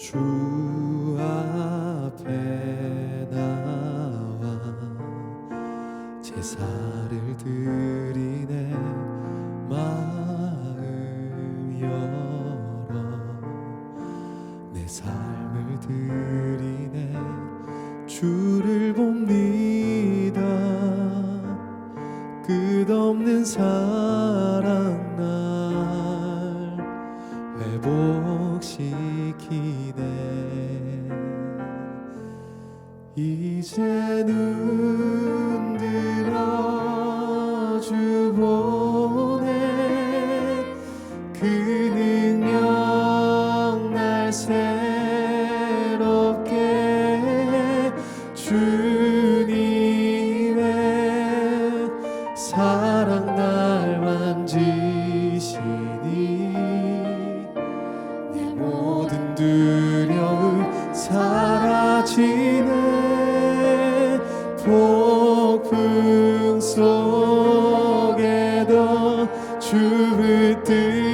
주 앞에 나와 제사를 드리네 마음 열어 내 삶을 드리네 주를 봅 이제 눈 들어 주 보네 그 능력 날 새롭게 해. 주님의 사랑 날 만지시니 내 모든 두려움 사라지 속에도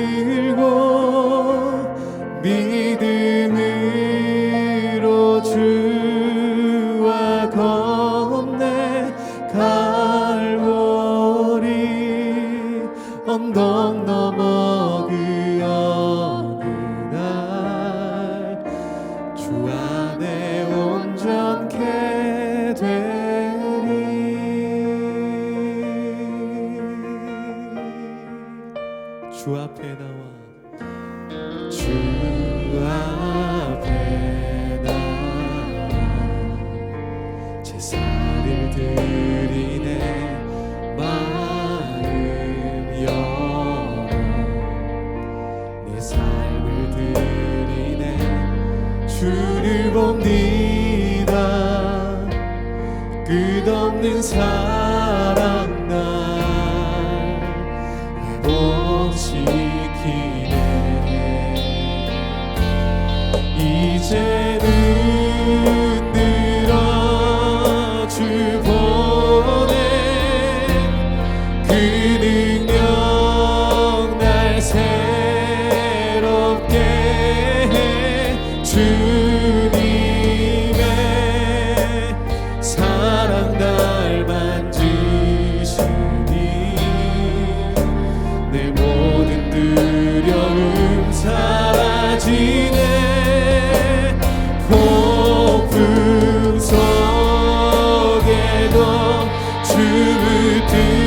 주 앞에 나와. 주 앞에 나와. 제사를 드리네. 마음 열어. 내 삶을 드리네. 주를 봅니다. 끝없는 사랑 날 이 to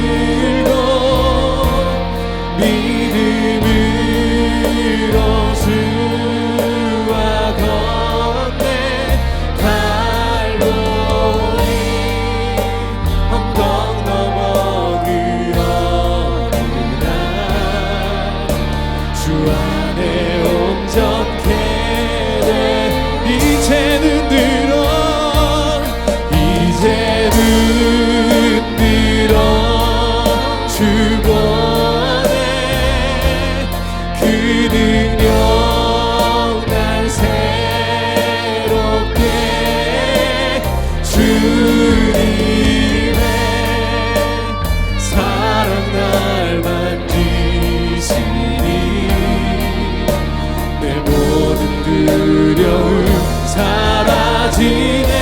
두려움 사라지네.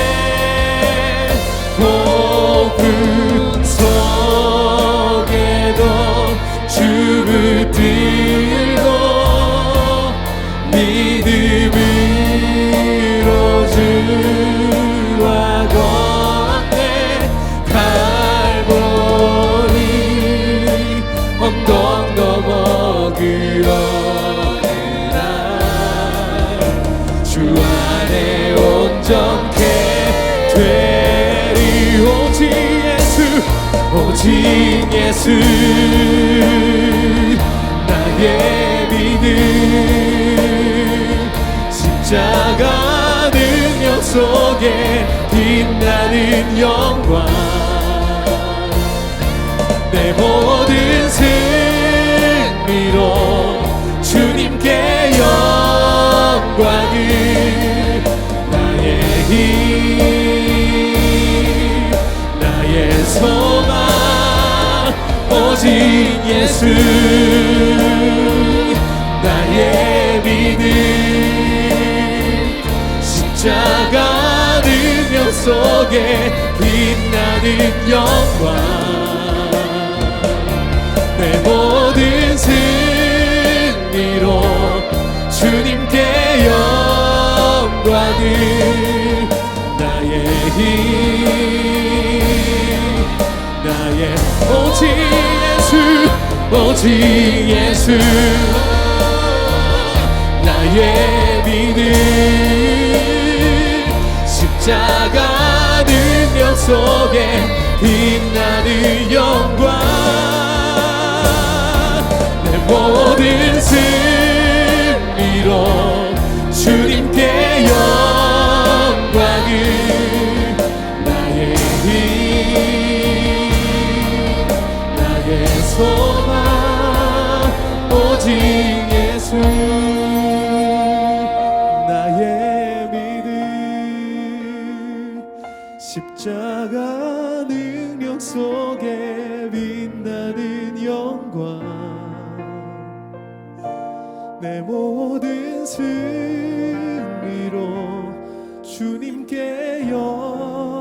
폭풍 속에도 주 붙들고 믿음으로 주와 건네. 갈보리 언덕 오직 예수 나의 믿음. 십자가 능력 속에 빛나는 영광. 내 모든 승리로 주님께 영광을 나의 힘 나의 소 되신 예수 나의 믿음. 십자가 능력 속에 빛나는 영광. 내 모든 승리로 주님께 영광을 오직 예수 나의 믿음. 십자가 능력 속에 빛나는 영광. 내 모든 승리로 주님께 영광을 나의 힘 나의 소 십자가 능력 속에 빛나는 영광. 내 모든 승리로 주님께 영